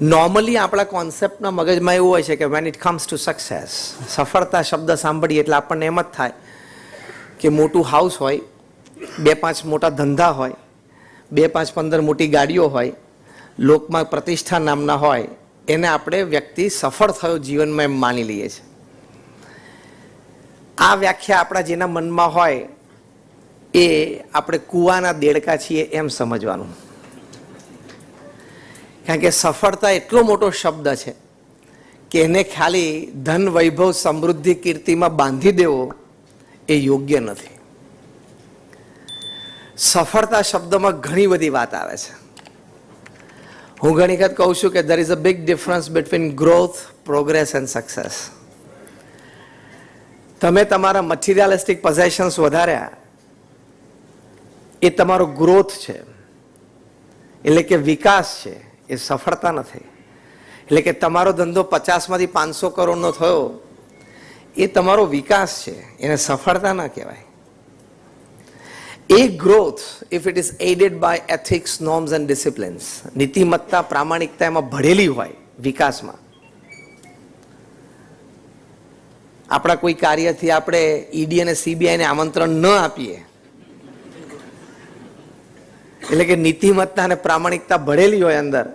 Normally આપણા કોન્સેપ્ટના મગજમાં એવું હોય છે કે when it comes to success સફળતા શબ્દ સાંભળીએ એટલે આપણને એમ જ થાય કે મોટું હાઉસ હોય, બે પાંચ મોટા ધંધા હોય, બે પાંચ પંદર મોટી ગાડીઓ હોય, લોકમાં પ્રતિષ્ઠા નામના હોય, એને આપણે વ્યક્તિ સફળ થયો જીવનમાં એમ માની લઈએ છીએ. આ વ્યાખ્યા આપણા જેના મનમાં હોય એ આપણે કૂવાના દેડકા છીએ એમ સમજવાનું. કારણ કે સફળતા એટલો મોટો શબ્દ છે કે એને ખાલી ધન, વૈભવ, સમૃદ્ધિ, કીર્તિમાં બાંધી દેવો એ યોગ્ય નથી. સફળતા શબ્દમાં ઘણી બધી વાત આવે છે. હું ઘણી વખત કહું છું કે there is a big difference between growth progress and success તમે તમારા મટીરિયાલિસ્ટિક પોઝેશન્સ વધાર્યા, એ તમારો ગ્રોથ છે. એટલે કે વિકાસ છે. એ સફળતા નથી. એટલે કે તમારો ધંધો પચાસમાંથી પાંચસો કરોડનો થયો, એ તમારો વિકાસ છે. એને સફળતા ના કહેવાય. એ growth if it is added by ethics norms and disciplines નીતિમત્તા, પ્રામાણિકતા એમાં ભળેલી હોય વિકાસમાં. આપણા કોઈ કાર્યથી આપણે ઈડી અને સીબીઆઈને આમંત્રણ ન આપીએ એટલે કે નીતિમત્તા અને પ્રામાણિકતા ભળેલી હોય અંદર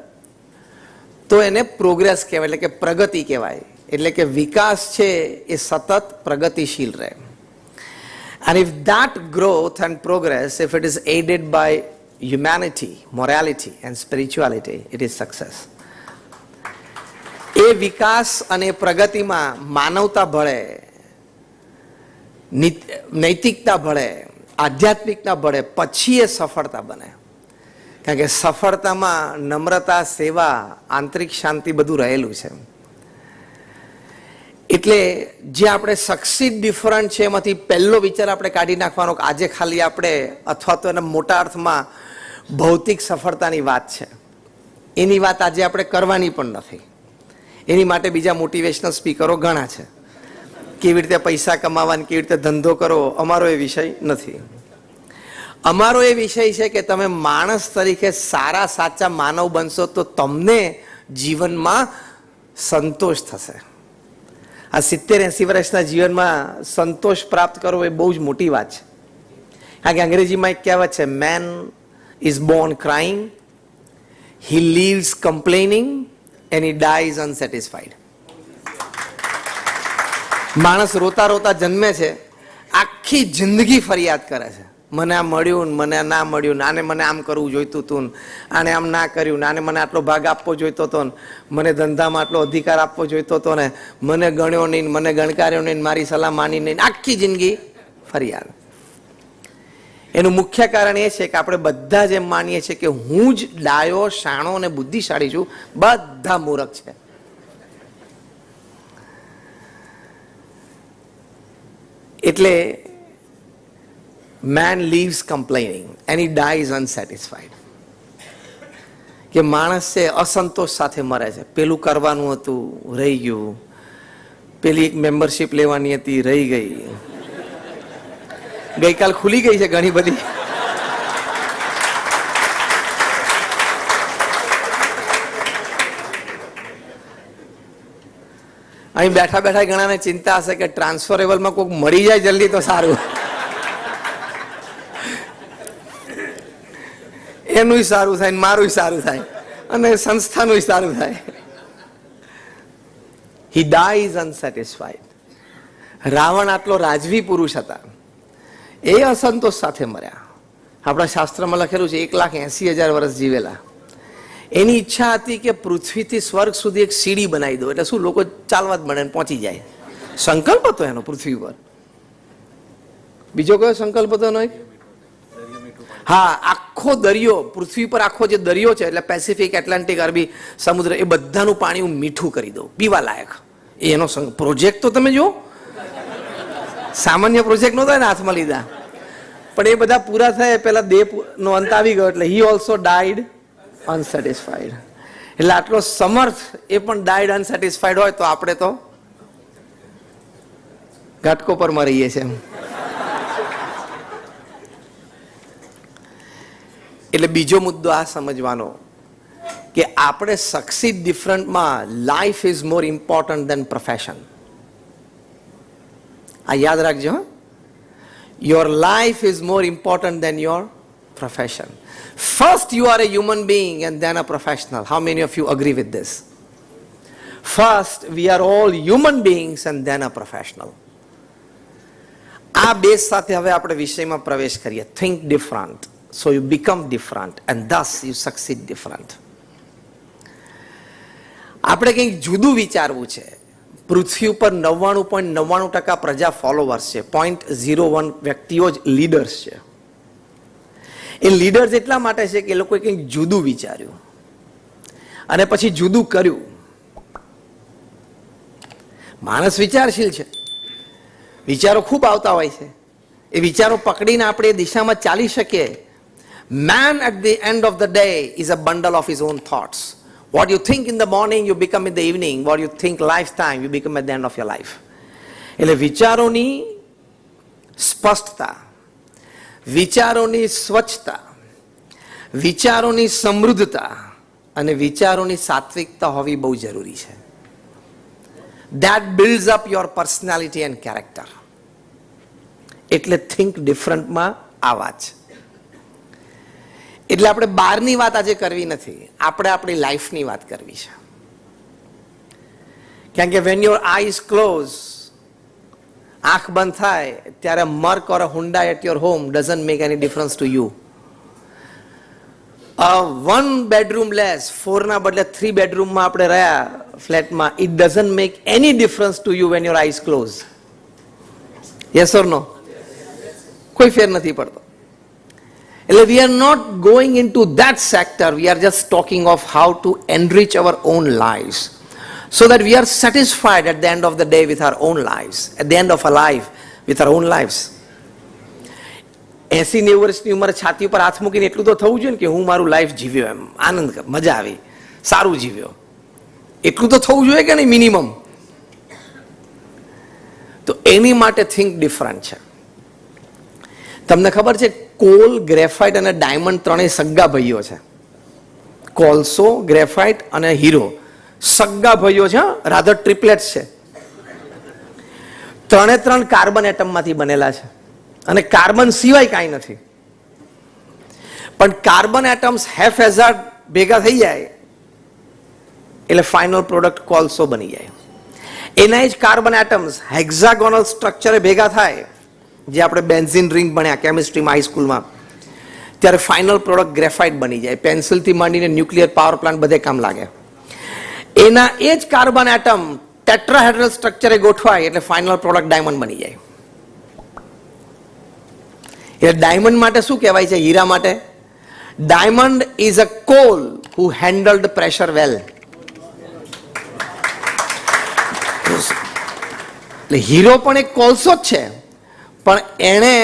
તો એને પ્રોગ્રેસ કહેવાય એટલે કે પ્રગતિ કહેવાય. એટલે કે વિકાસ છે એ સતત પ્રગતિશીલ રહે. And if that growth and progress, if it is aided by humanity, morality, and spirituality, it is success. એ વિકાસ અને પ્રગતિમાં માનવતા ભળે નૈતિકતા ભળે આધ્યાત્મિકતા ભળે પછી એ સફળતા બને. કારણ કે સફળતામાં નમ્રતા, સેવા, આંતરિક શાંતિ બધું રહેલું છે. એટલે જે આપણે સક્સીડ ડિફરન્ટ છે, એમાંથી પહેલો વિચાર આપણે કાઢી નાખવાનો આજે ખાલી આપણે અથવા તો એના મોટા અર્થમાં ભૌતિક સફળતાની વાત છે. એની વાત આજે આપણે કરવાની પણ નથી. એની માટે બીજા મોટિવેશનલ સ્પીકરો ઘણા છે. કેવી રીતે પૈસા કમાવાની, કેવી રીતે ધંધો કરો અમારો એ વિષય નથી. અમારો એ વિષય છે કે તમે માણસ તરીકે સારા સાચા માનવ બનશો તો તમને જીવનમાં સંતોષ થશે. આ સિત્તેર એંસી વર્ષના જીવનમાં સંતોષ પ્રાપ્ત કરવો એ બહુ જ મોટી વાત છે. કારણ કે અંગ્રેજીમાં એક કહેવત છે man is born crying he leaves complaining and he dies unsatisfied માણસ રોતા રોતા જન્મે છે, આખી જિંદગી ફરિયાદ કરે છે. મને આ મળ્યું ને મને ના મળ્યું ને આને મને આમ કરવું જોઈતું હતું ને આને આમ ના કર્યું ને આને મને આટલો ભાગ આપવો જોઈતો હતો ને મને ધંધામાં આટલો અધિકાર આપવો જોઈતો હતો ને મને ગણ્યો નહીં મને ગણકાર્યો નહીં મારી સલાહ માની નહીં આખી જિંદગી ફરિયાદ. એનું મુખ્ય કારણ એ છે કે આપણે બધા જ એમ માનીએ છીએ કે હું જ ડાયો, શાણો અને બુદ્ધિશાળી છું. બધા મૂરખ છે. એટલે man leaves complaining and he dies unsatisfied કે માણસ છે અસંતોષ સાથે મરે છે. પેલું કરવાનું હતું, રહી ગયું. પેલી એક મેમ્બરશિપ લેવાની હતી, રહી ગઈ. ગઈકાલ ખુલી ગઈ છે ઘણી બધી. અહીં બેઠા બેઠા ઘણાને ચિંતા હશે કે ટ્રાન્સફરેબલમાં કોઈક મળી જાય જલ્દી તો સારું. એનું સારું થાય ને મારું સારું થાય અને સંસ્થાનું સારું થાય. હી ડાઈઝ અનસેટિસ્ફાઈડ રાવણ આટલો રાજવી પુરુષ હતા. એ અસંતોષ સાથે મર્યા. આપણા શાસ્ત્રમાં લખેલું છે, એક લાખ એસી હજાર વર્ષ જીવેલા. એની ઈચ્છા હતી કે પૃથ્વીથી સ્વર્ગ સુધી એક સીડી બનાવી દો. એટલે શું લોકો ચાલવા જ મળે પહોંચી જાય. સંકલ્પ હતો એનો પૃથ્વી પર બીજો કયો સંકલ્પ હતો એનો એક? હા આખો દરિયો, પૃથ્વી પર આખો જે દરિયો છે, એટલે પેસિફિક એટલાન્ટિક અરબી, સમુદ્ર, એ બધાનું પાણી હું મીઠું કરી દઉં પીવા લાયક એનો પ્રોજેક્ટ તો તમે જુઓ. સામાન્ય પ્રોજેક્ટ નહોતા એને હાથમાં લીધા. પણ એ બધા પૂરા થયા પેલા દેહ નો અંત આવી ગયો, એટલે હી ઓલ્સો ડાઈડ અનસેટિસ્ફાઈડ એટલે આટલો સમર્થ એ પણ ડાઈડ અનસેટિસ્ફાઈડ હોય તો આપણે તો ઘાટકો પર રહીએ છીએ એટલે બીજો મુદ્દો આ સમજવાનો કે આપણે succeed ડિફરન્ટમાં life is more important than profession આ યાદ રાખજો your life is more important than your profession first you are a human being and then a professional how many of you agree with this first we are all human beings and then a professional આ base સાથે હવે આપણે વિષયમાં પ્રવેશ કરીએ. Think different so you become different and thus you succeed different આપણે કંઈક જુદું વિચારવું છે. પૃથ્વી ઉપર નવ્વાણું પોઈન્ટ નવ્વાણું ટકા પ્રજા ફોલોવર્સ છે. પોઈન્ટ ઝીરો વન વ્યક્તિઓ જ લીડર્સ છે. એ લીડર્સ એટલા માટે છે કે એ લોકોએ કંઈક જુદું વિચાર્યું. અને પછી જુદું કર્યું. માણસ વિચારશીલ છે. વિચારો ખૂબ આવતા હોય છે. એ વિચારો પકડીને આપણે એ દિશામાં ચાલી શકીએ. Man at the end of the day is a bundle of his own thoughts What you think in the morning you become in the evening. What you think lifetime, you you at the end of your life. એટલે વિચારોની સ્પષ્ટતા વિચારોની સ્વચ્છતા વિચારોની સમૃદ્ધતા અને વિચારોની સાત્વિકતા હોવી બહુ જરૂરી છે that build up your personality and character એટલે થિંક ડિફરન્ટમાં આ વાત છે એટલે આપણે બહારની વાત આજે કરવી નથી. આપણે આપણી લાઈફની વાત કરવી છે. કારણ કે વેન યોર આઈઝ ક્લોઝ આંખ બંધ થાય, ત્યારે Merc or Hyundai at your home doesn't make any difference to you one bedroom less ફોરના બદલે થ્રી બેડરૂમમાં આપણે રહ્યા ફ્લેટમાં it doesn't make any difference to you when your eyes close yes or no કોઈ ફેર નથી પડતો. એટલે we are not going in to that sector we are just talking of how to enrich our own life so that we are satisfied at the end of the day with our own lives, at the end of our life with our own lives. એસી નેવું વર્ષની ઉંમરે છાતી ઉપર હાથ મૂકીને એટલું તો થવું જોઈએ ને કે હું મારું લાઈફ જીવ્યો એમ. આનંદ મજા આવી સારું જીવ્યો. એટલું તો થવું જોઈએ કે નહીં મિનિમમ તો એની માટે થિંક ડિફરન્ટ છે. તમને ખબર છે કોલ, ગ્રેફાઇટ અને ડાયમંડ ત્રણેય સગ્ગા ભાઈઓ છે. કોલસો, ગ્રેફાઇટ અને હીરો. સગ્ગા ભાઈઓ છે? રાધર ટ્રિપ્લેટ છે. ત્રણે ત્રણ કાર્બન એટમમાંથી બનેલા છે. અને કાર્બન સિવાય કાંઈ નથી. પણ કાર્બન એટમ્સ હેફ હેઝાર્ડ ભેગા થઈ જાય, એટલે ફાઇનલ પ્રોડક્ટ કોલસો બની જાય. એના જ કાર્બન એટમ્સ હેક્ઝાગોનલ સ્ટ્રક્ચરે ભેગા થાય જે આપણે બેન્ઝિન રિંગ ભણ્યા કેમિસ્ટ્રીમાં હાઈસ્કૂલમાં ત્યારે ફાઇનલ પ્રોડક્ટ ગ્રેફાઇટ બની જાય. પેન્સિલથી માંડીને ન્યુક્લિયર પાવર પ્લાન્ટ બધે કામ લાગે. એના એ જ કાર્બન એટમ ટેટ્રાહેડ્રલ સ્ટ્રક્ચરે ગોઠવાય એટલે ફાઇનલ પ્રોડક્ટ ડાયમંડ બની જાય. એટલે ડાયમંડ માટે શું કહેવાય છે? હીરા માટે. Diamond is a coal who handled pressure well એટલે હીરો પણ એક કોલસો જ છે. પણ એણે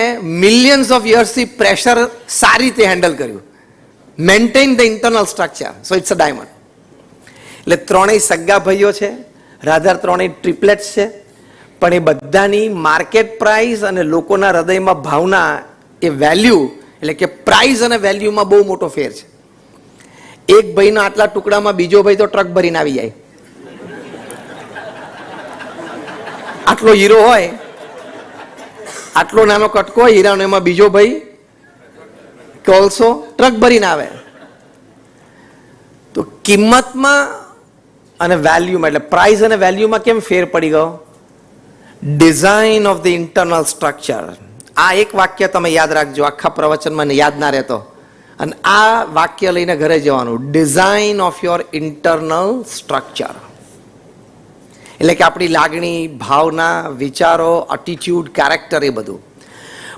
મિલિયન્સ ઓફ યર્સથી પ્રેશર સારી રીતે હેન્ડલ કર્યું. Maintain the internal structure so it's a diamond એટલે ત્રણેય સગ્ગા ભાઈઓ છે રાધાર ત્રણેય ટ્રિપલેટ્સ છે, પણ એ બધાની માર્કેટ પ્રાઇસ અને લોકોના હૃદયમાં ભાવના એ વેલ્યુ એટલે કે પ્રાઇસ અને વેલ્યુમાં બહુ મોટો ફેર છે. એક ભાઈના આટલા ટુકડામાં બીજો ભાઈ તો ટ્રક ભરીને આવી જાય. આટલો હીરો હોય આટલો નાનો કટકો હીરાનો, એમાં બીજો ભાઈ કોલસો ટ્રક ભરીને આવે. તો કિંમતમાં અને વેલ્યુમાં, એટલે પ્રાઇસ અને વેલ્યુમાં કેમ ફેર પડી ગયો? Design of the internal structure આ એક વાક્ય તમે યાદ રાખજો, આખા પ્રવચનમાં યાદ ના રહેતો. અને આ વાક્ય લઈને ઘરે જવાનું. Design of your internal structure એટલે કે આપણી લાગણી, ભાવના, વિચારો અટીટ્યુડ કેરેક્ટર એ બધું.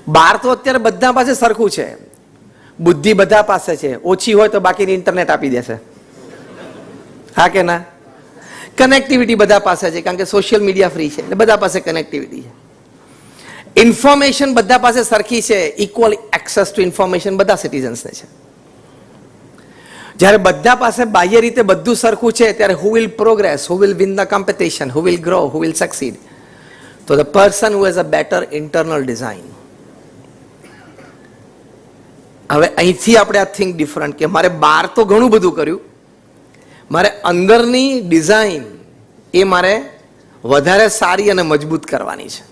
બાર તો અત્યારે બધા પાસે સરખું છે. બુદ્ધિ બધા પાસે છે. ઓછી હોય તો બાકીની ઇન્ટરનેટ આપી દેશે. હા કે ના? કનેક્ટિવિટી બધા પાસે છે, કારણ કે સોશિયલ મીડિયા ફ્રી છે. એટલે બધા પાસે કનેક્ટિવિટી છે. ઇન્ફોર્મેશન બધા પાસે સરખી છે. ઇક્વલ એક્સેસ ટુ ઇન્ફોર્મેશન બધા સિટીઝન્સને છે. જ્યારે બધા પાસે બાહ્ય રીતે બધું સરખું છે, ત્યારે who will progress who will win the competition who will grow who will succeed તો the person who has a better internal design હવે અહીંથી આપણે આ થિંક ડિફરન્ટ કે મારે બહાર તો ઘણું બધું કર્યું. મારે અંદરની ડિઝાઇન એ મારે વધારે સારી અને મજબૂત કરવાની છે.